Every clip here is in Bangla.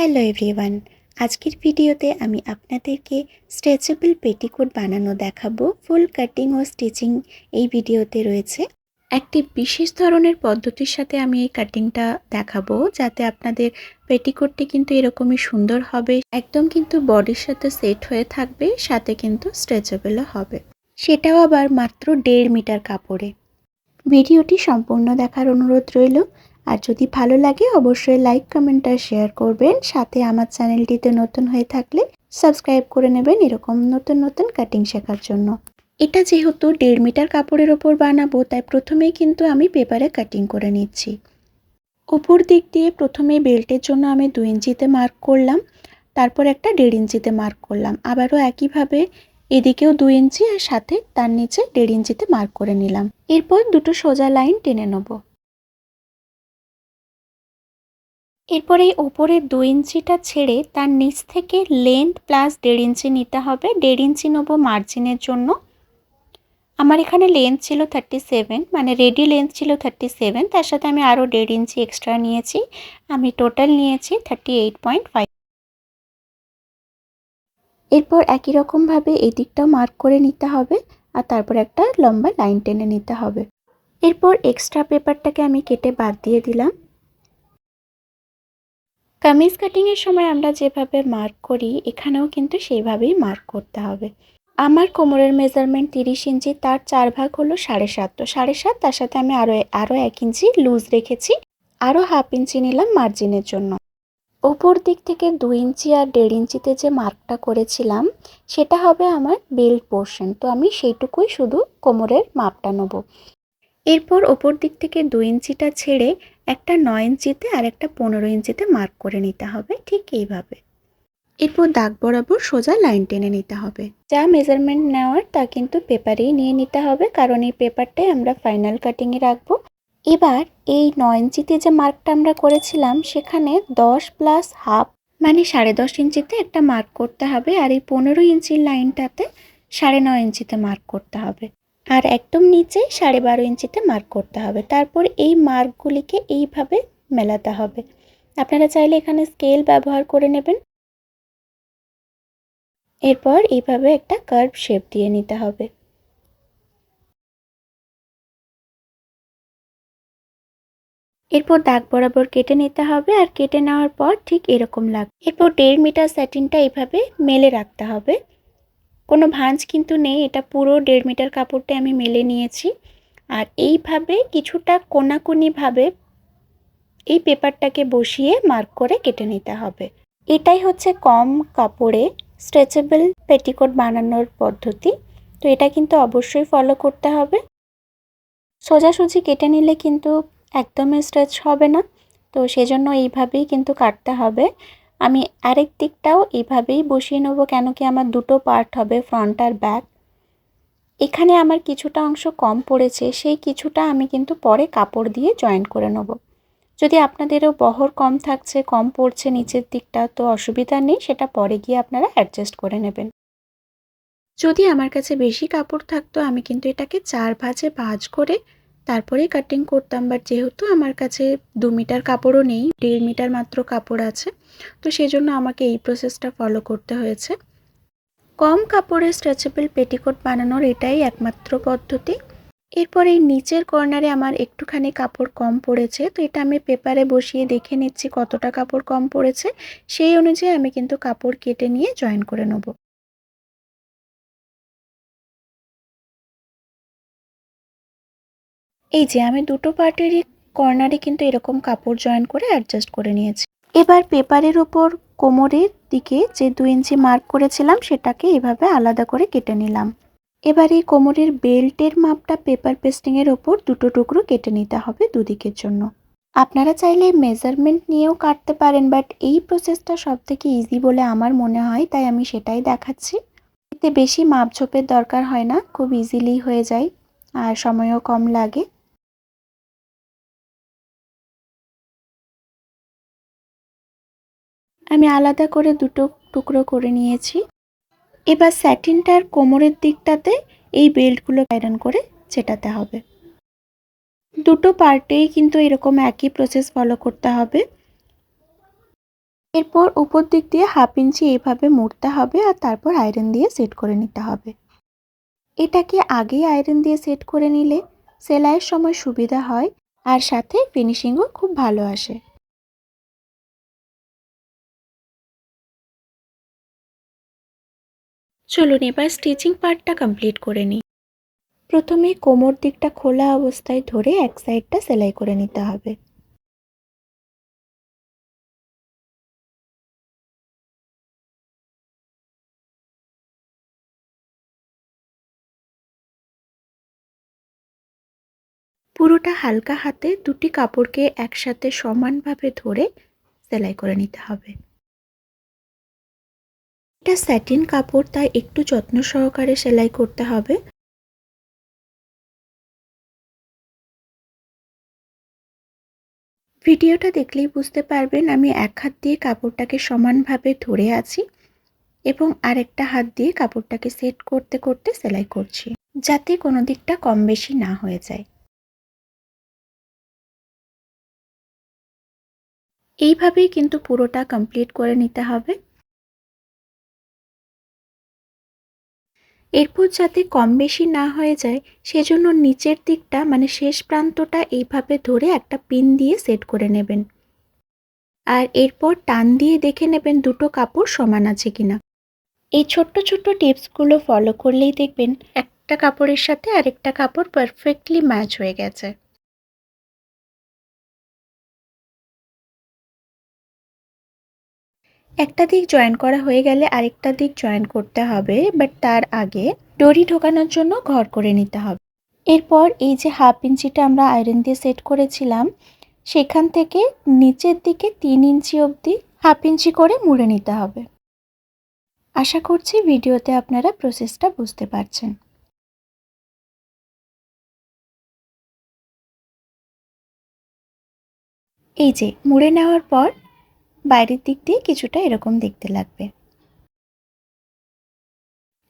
হ্যালো এভরিওয়ান আজকের ভিডিওতে আমি আপনাদেরকে স্ট্রেচেবল পেটিকোট বানানো দেখাবো। ফুল কাটিং ও স্টিচিং এই ভিডিওতে রয়েছে। একটি বিশেষ ধরনের পদ্ধতির সাথে আমি এই কাটিংটা দেখাবো, যাতে আপনাদের পেটিকোটটি কিন্তু এরকমই সুন্দর হবে। একদম কিন্তু বডির সাথে সেট হয়ে থাকবে, সাথে কিন্তু স্ট্রেচেবলও হবে। সেটাও আবার মাত্র দেড় মিটার কাপড়ে। ভিডিওটি সম্পূর্ণ দেখার অনুরোধ রইল। আর যদি ভালো লাগে, অবশ্যই লাইক কমেন্ট আর শেয়ার করবেন। সাথে আমার চ্যানেলটিতে নতুন হয়ে থাকলে সাবস্ক্রাইব করে নেবেন এরকম নতুন নতুন কাটিং শেখার জন্য। এটা যেহেতু দেড় মিটার কাপড়ের ওপর বানাবো, তাই প্রথমেই কিন্তু আমি পেপারে কাটিং করে নিচ্ছি। ওপর দিক দিয়ে প্রথমে বেল্টের জন্য আমি দু ইঞ্চিতে মার্ক করলাম, তারপর একটা দেড় ইঞ্চিতে মার্ক করলাম। আবারও একইভাবে এদিকেও দু ইঞ্চি আর সাথে তার নিচে দেড় ইঞ্চিতে মার্ক করে নিলাম। এরপর দুটো সোজা লাইন টেনে নেব। এরপর এই ওপরের দু ইঞ্চিটা ছেড়ে তার নিচ থেকে লেন্থ প্লাস দেড় ইঞ্চি নিতে হবে। দেড় ইঞ্চি নেব মার্জিনের জন্য। আমার এখানে লেন্থ ছিল থার্টি সেভেন মানে রেডি লেন্থ ছিল থার্টি সেভেন তার সাথে আমি আরও দেড় ইঞ্চি এক্সট্রা নিয়েছি। আমি টোটাল নিয়েছি থার্টি এইট পয়েন্ট ফাইভ এরপর একই রকমভাবে এই দিকটাও মার্ক করে নিতে হবে আর তারপর একটা লম্বা লাইন টেনে নিতে হবে। এরপর এক্সট্রা পেপারটাকে আমি কেটে বাদ দিয়ে দিলাম। কামিজ কাটিংয়ের সময় আমরা যেভাবে মার্ক করি, এখানেও কিন্তু সেইভাবেই মার্ক করতে হবে। আমার কোমরের মেজারমেন্ট তিরিশ ইঞ্চি, তার চার ভাগ হলো সাড়ে সাত। তো সাড়ে সাত, তার সাথে আমি আরও আরও এক ইঞ্চি লুজ রেখেছি। আরও হাফ ইঞ্চি নিলাম মার্জিনের জন্য। ওপর দিক থেকে দু ইঞ্চি আর দেড় ইঞ্চিতে যে মার্কটা করেছিলাম, সেটা হবে আমার বেল্ট পোর্শন তো আমি সেইটুকুই শুধু কোমরের মাপটা নেব। এরপর ওপর দিক থেকে দু ইঞ্চিটা ছেড়ে একটা নয় ইঞ্চিতে আর একটা পনেরো ইঞ্চিতে মার্ক করে নিতে হবে, ঠিক এইভাবে। এরপর দাগ বরাবর সোজা লাইন টেনে নিতে হবে। যা মেজারমেন্ট নেওয়ার তা কিন্তু পেপারেই নিয়ে নিতে হবে, কারণ এই পেপারটাই আমরা ফাইনাল কাটিংয়ে রাখব। এবার এই নয় ইঞ্চিতে যে মার্কটা আমরা করেছিলাম, সেখানে দশ প্লাস হাফ মানে সাড়ে দশ ইঞ্চিতে একটা মার্ক করতে হবে, আর এই পনেরো ইঞ্চির লাইনটাতে সাড়ে নয় ইঞ্চিতে মার্ক করতে হবে। আর একদম নিচে সাড়ে বারো ইঞ্চিতে মার্ক করতে হবে। তারপর এই মার্কগুলিকে এইভাবে মেলাতে হবে। আপনারা চাইলে এখানে স্কেল ব্যবহার করে নেবেন। এরপর এইভাবে একটা কার্ভ শেপ দিয়ে নিতে হবে। এরপর দাগ বরাবর কেটে নিতে হবে আর কেটে নেওয়ার পর ঠিক এরকম লাগবে এরপর দেড় মিটার স্যাটিনটা এইভাবে মেলে রাখতে হবে। কোনো ভাঁজ কিন্তু নেই, এটা পুরো দেড় মিটার কাপড়টা আমি মেলে নিয়েছি। আর এইভাবে কিছুটা কোনাকুনিভাবে এই পেপারটাকে বসিয়ে মার্ক করে কেটে নিতে হবে। এটাই হচ্ছে কম কাপড়ে স্ট্রেচেবল পেটিকোট বানানোর পদ্ধতি। তো এটা কিন্তু অবশ্যই ফলো করতে হবে। সোজাসুজি কেটে নিলে কিন্তু একদমই স্ট্রেচ হবে না। তো সেজন্য এইভাবেই কিন্তু কাটতে হবে। আমি আরেক দিকটাও এইভাবেই বসিয়ে নেব কেন কি আমার দুটো পার্ট হবে ফ্রন্ট আর ব্যাক এখানে আমার কিছুটা অংশ কম পড়েছে, সেই কিছুটা আমি কিন্তু পরে কাপড় দিয়ে জয়েন করে নেব। যদি আপনাদেরও বহর কম থাকছে, কম পড়ছে নিচের দিকটা, তো অসুবিধা নেই, সেটা পরে গিয়ে আপনারা অ্যাডজাস্ট করে নেবেন। যদি আমার কাছে বেশি কাপড় থাকতো, আমি কিন্তু এটাকে চার ভাজে ভাজ করে তারপরে কাটিং করতাম বাট যেহেতু আমার কাছে দু মিটার কাপড়ও নেই, দেড় মিটার মাত্র কাপড় আছে, তো সেজন্য আমাকে এই প্রসেসটা ফলো করতে হয়েছে। কম কাপড়ে স্ট্রেচেবল পেটিকোট বানানোর এটাই একমাত্র পদ্ধতি। এরপর এই নিচের কর্নারে আমার একটুখানি কাপড় কম পড়েছে, তো এটা আমি পেপারে বসিয়ে দেখে নিচ্ছি কতটা কাপড় কম পড়েছে, সেই অনুযায়ী আমি কিন্তু কাপড় কেটে নিয়ে জয়েন করে নেব। এই যে আমি দুটো পার্টেরই কর্নারে কিন্তু এরকম কাপড় জয়েন করে অ্যাডজাস্ট করে নিয়েছি। এবার পেপারের ওপর কোমরের দিকে যে দু ইঞ্চি মার্ক করেছিলাম, সেটাকে এভাবে আলাদা করে কেটে নিলাম। এবার এই কোমরের বেল্টের মাপটা পেপার পেস্টিংয়ের ওপর দুটো টুকরো কেটে নিতে হবে দুদিকের জন্য। আপনারা চাইলে মেজারমেন্ট নিয়েও কাটতে পারেন বাট এই প্রসেসটা সব থেকে ইজি বলে আমার মনে হয়, তাই আমি সেটাই দেখাচ্ছি। এতে বেশি মাপঝোপের দরকার হয় না, খুব ইজিলি হয়ে যায়, আর সময়ও কম লাগে। আমি আলাদা করে দুটো টুকরো করে নিয়েছি। এবার স্যাটিনটার কোমরের দিকটাতে এই বেল্টগুলো আয়রন করে চেটাতে হবে। দুটো পার্টেই কিন্তু এরকম একই প্রসেস ফলো করতে হবে। এরপর উপর দিক দিয়ে হাফ ইঞ্চি এইভাবে মুড়তে হবে আর তারপর আয়রন দিয়ে সেট করে নিতে হবে। এটাকে আগেই আয়রন দিয়ে সেট করে নিলে সেলাইয়ের সময় সুবিধা হয় আর সাথে ফিনিশিংও খুব ভালো আসে। চলুন এবার স্টিচিং পার্টটা কমপ্লিট করে নিই। প্রথমে কোমর দিকটা খোলা অবস্থায় ধরে এক সাইডটা সেলাই করে নিতে হবে। পুরোটা হালকা হাতে দুটি কাপড়কে একসাথে সমানভাবে ধরে সেলাই করে নিতে হবে। এটা স্যাটিন কাপড় তাই একটু যত্ন সহকারে সেলাই করতে হবে। ভিডিওটা দেখলেই বুঝতে পারবেন আমি এক হাত দিয়ে কাপড়টাকে সমানভাবে ধরে আছি এবং আরেকটা হাত দিয়ে কাপড়টাকে সেট করতে করতে সেলাই করছি, যাতে কোনো দিকটা কম বেশি না হয়ে যায়। এইভাবেই কিন্তু পুরোটা কমপ্লিট করে নিতে হবে। এরপর যাতে কম বেশি না হয়ে যায়, সেজন্য নিচের দিকটা মানে শেষ প্রান্তটা এইভাবে ধরে একটা পিন দিয়ে সেট করে নেবেন। আর এরপর টান দিয়ে দেখে নেবেন দুটো কাপড় সমান আছে কিনা। এই ছোট্ট ছোট্ট টিপসগুলো ফলো করলেই দেখবেন একটা কাপড়ের সাথে আরেকটা কাপড় পারফেক্টলি ম্যাচ হয়ে গেছে। একটা দিক জয়েন করা হয়ে গেলে আরেকটা দিক জয়েন করতে হবে বাট তার আগে ডরি ঢোকানোর জন্য ঘর করে নিতে হবে। এরপর এই যে হাফ ইঞ্চিটা আমরা আয়রন দিয়ে সেট করেছিলাম, সেখান থেকে নিচের দিকে তিন ইঞ্চি অবধি হাফ ইঞ্চি করে মুড়ে নিতে হবে। আশা করছি ভিডিওতে আপনারা প্রসেসটা বুঝতে পারছেন। এই যে মুড়ে নেওয়ার পর বাইরের দিক দিয়ে কিছুটা এরকম দেখতে লাগবে।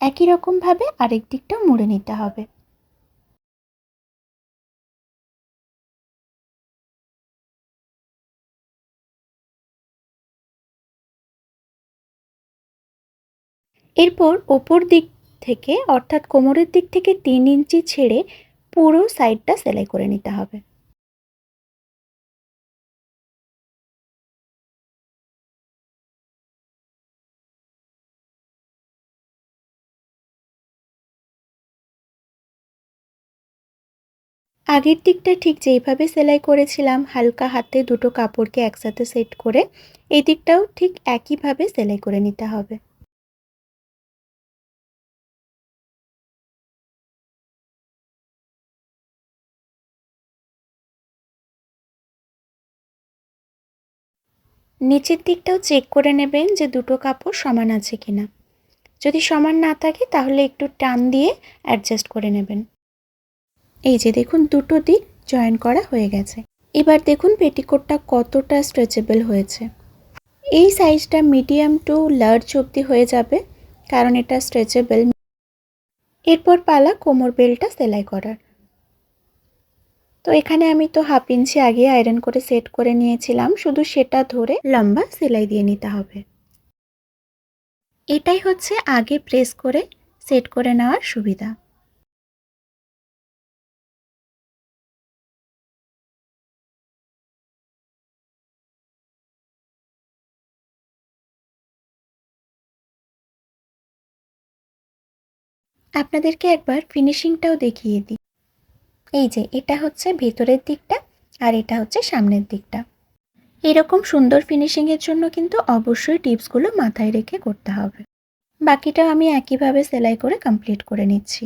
একই রকমভাবে আরেক দিকটা মুড়ে নিতে হবে। এরপর ওপর দিক থেকে, অর্থাৎ কোমরের দিক থেকে তিন ইঞ্চি ছেড়ে পুরো সাইডটা সেলাই করে নিতে হবে। আগের দিকটা ঠিক যেইভাবে সেলাই করেছিলাম, হালকা হাতে দুটো কাপড়কে একসাথে সেট করে, এই দিকটাও ঠিক একইভাবে সেলাই করে নিতে হবে। নিচের দিকটাও চেক করে নেবেন যে দুটো কাপড় সমান আছে কিনা। যদি সমান না থাকে তাহলে একটু টান দিয়ে অ্যাডজাস্ট করে নেবেন। এই যে দেখুন, দুটো দিক জয়েন করা হয়ে গেছে। এবার দেখুন পেটিকোটটা কতটা স্ট্রেচেবল হয়েছে। এই সাইজটা মিডিয়াম টু লার্জ অবধি হয়ে যাবে, কারণ এটা স্ট্রেচেবল এরপর পালা কোমর বেলটা সেলাই করার। তো এখানে আমি তো হাফ ইঞ্চি আগে আয়রন করে সেট করে নিয়েছিলাম, শুধু সেটা ধরে লম্বা সেলাই দিয়ে নিতে হবে। এটাই হচ্ছে আগে প্রেস করে সেট করে নেওয়ার সুবিধা। আপনাদেরকে একবার ফিনিশিংটাও দেখিয়ে দিই। এই যে, এটা হচ্ছে ভেতরের দিকটা আর এটা হচ্ছে সামনের দিকটা। এরকম সুন্দর ফিনিশিংয়ের জন্য কিন্তু অবশ্যই টিপসগুলো মাথায় রেখে করতে হবে। বাকিটা আমি একইভাবে সেলাই করে কমপ্লিট করে নিচ্ছি।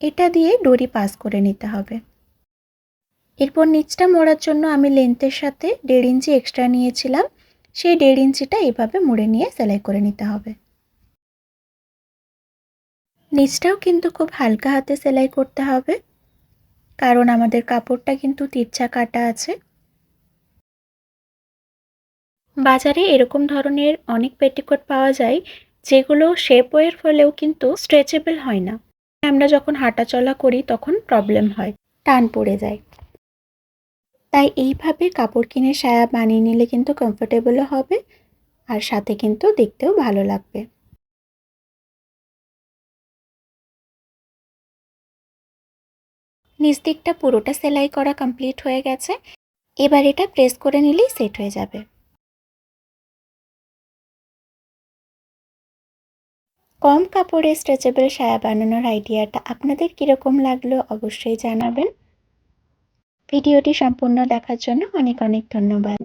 এটা দিয়ে ডরি পাস করে নিতে হবে। এরপর নিচটা মোড়ার জন্য আমি লেন্থের সাথে দেড় ইঞ্চি এক্সট্রা নিয়েছিলাম। সেই দেড় ইঞ্চিটা এভাবে মুড়ে নিয়ে সেলাই করে নিতে হবে। নিচটাও কিন্তু খুব হালকা হাতে সেলাই করতে হবে। কারণ আমাদের কাপড়টা কিন্তু তিরছা কাটা আছে। বাজারে এরকম ধরনের অনেক পেটিকোট পাওয়া যায়, যেগুলো শেপওয়ের ফলেও কিন্তু স্ট্রেচেবল হয় না। আমরা যখন হাঁটাচলা করি, তখন প্রবলেম হয়, টান পড়ে যায়। তাই এইভাবে কাপড় কিনে সায়া বানিয়ে নিলে কিন্তু কমফোর্টেবলও হবে আর সাথে কিন্তু দেখতেও ভালো লাগবে। নিচ দিকটা পুরোটা সেলাই করা কমপ্লিট হয়ে গেছে। এবার এটা প্রেস করে নিলেই সেট হয়ে যাবে। কম কাপড়ে স্ট্রেচেবল সায়া বানানোর আইডিয়াটা আপনাদের কীরকম লাগল অবশ্যই জানাবেন। ভিডিওটি সম্পূর্ণ দেখার জন্য অনেক অনেক ধন্যবাদ।